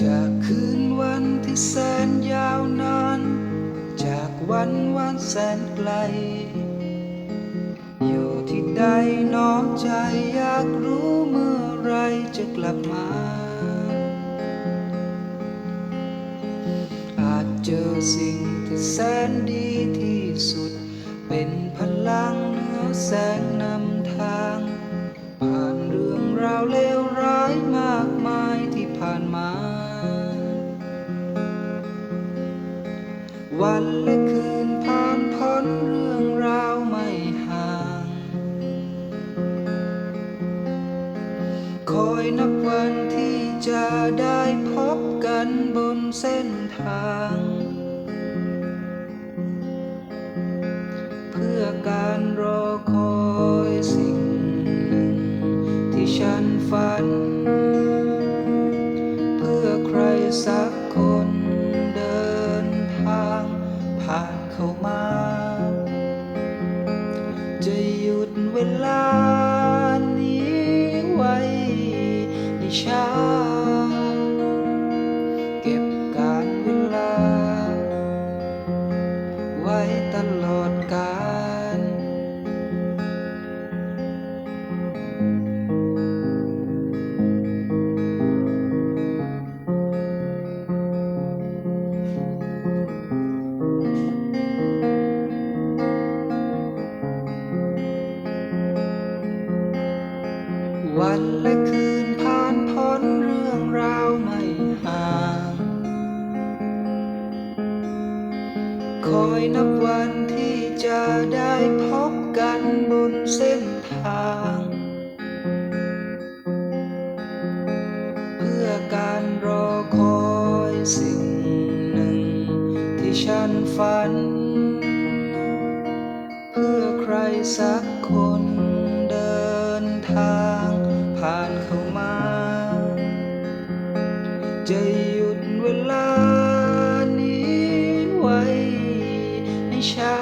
จากคืนวันที่แสนยาวนาน จากวันวันแสนไกล อยู่ที่ใดหนองใจอยากรู้เมื่อไรจะกลับมา อาจเจอสิ่งที่แสนดีที่สุดเป็น วันและคืนผ่านพ้นเรื่องราวไม่ห่าง คอยนับวันที่จะได้พบกันบนเส้นทาง เข้ามา และคืนผ่านพ้นเรื่องราวไม่ห่าง คอยนับวันที่จะได้พบกันบนเส้นทาง เพื่อการรอคอยสิ่งหนึ่งที่ฉันฝัน เพื่อใครสักคน จะหยุดเวลานี้ไว้ให้ช้า